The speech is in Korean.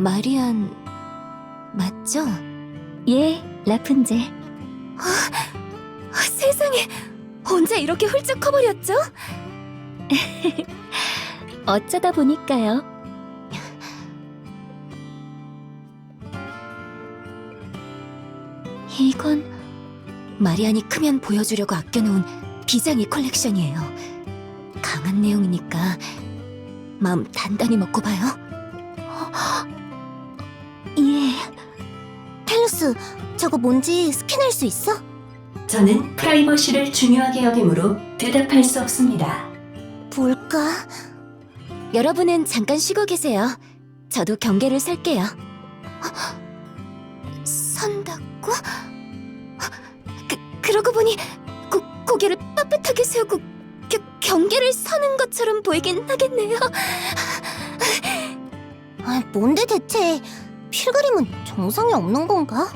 마리안 맞죠? 예, 라푼젤. 아, 세상에 언제 이렇게 훌쩍 커버렸죠? 어쩌다 보니까요. 이건 마리안이 크면 보여주려고 아껴놓은 비장의 컬렉션이에요. 강한 내용이니까 마음 단단히 먹고 봐요. 텔루스, 저거 뭔지 스캔할 수 있어? 저는 프라이버시를 중요하게 여기므로 대답할 수 없습니다. 뭘까? 여러분은 잠깐 쉬고 계세요. 저도 경계를 설게요. 선다고? 그, 그러고 보니 고, 고개를 빳빳하게 세우고 겨, 경계를 서는 것처럼 보이긴 하겠네요. 아, 뭔데 대체? 필그림은 정성이 없는 건가?